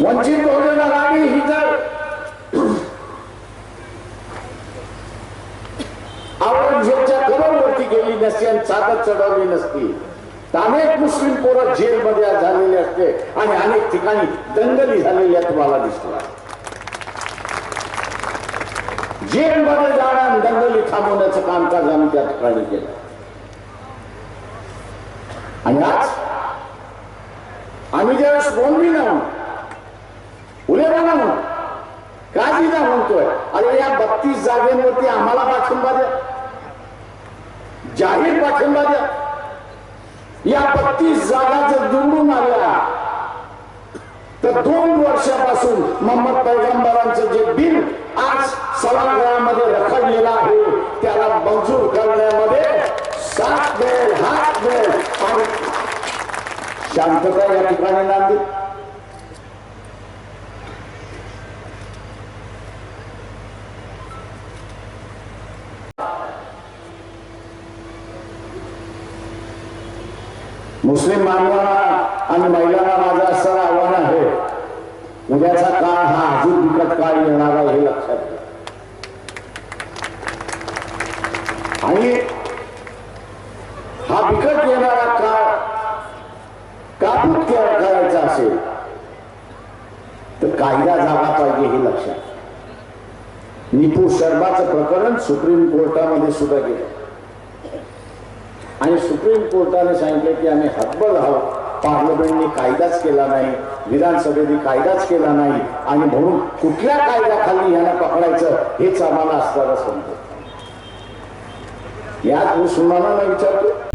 वंचित बहुजन आघाडी ही जर औरंगजेबच्या करोडवरती गेली नसती आणि चाकत चढवली नसती तर अनेक मुस्लिम पोरं जेलमध्ये झालेले असते आणि अनेक ठिकाणी दंगली झालेल्या तुम्हाला दिसतात जेलमध्ये जाणं आणि दंगली थांबवण्याचं कामकाज आम्ही त्या ठिकाणी केलं. आणि आज आम्ही ज्यावेळेस बोलवी ना उलेमाना म्हणून काजीदा म्हणतोय? अरे या बत्तीस जागेवरती आम्हाला पाठिंबा द्या. जाहीर पाठिंबा द्या. या बत्तीस जागा जर निवडून आल्या तर दोन वर्षापासून मोहम्मद पैगंबरांचं जे बिल आज सभागृहामध्ये रखडलेलं आहे त्याला मंजूर करण्यामध्ये साथ मिळेल हात मिळेल आणि शांतता या ठिकाणी नांदी मुस्लिम बांधवांना आणि महिलांना माझं असं आव्हान आहे. उद्याचा काळ हा अजून बिकट काळ येणार आहे हे लक्षात घ्या आणि हा बिकट येणारा काळ काबूत करायचा असेल तर कायदा झाला पाहिजे हे लक्षात निपू शर्माचं प्रकरण सुप्रीम कोर्टामध्ये सुद्धा गेलं. आणि सुप्रीम कोर्टाने सांगितले की आम्ही हतबल आहोत. पार्लमेंटने कायदाच केला नाही विधानसभेने कायदाच केला नाही आणि म्हणून कुठल्या कायद्याखाली यांना पकडायचं हेच आम्हाला असताना समजत. याच मुसलमानांना विचारतो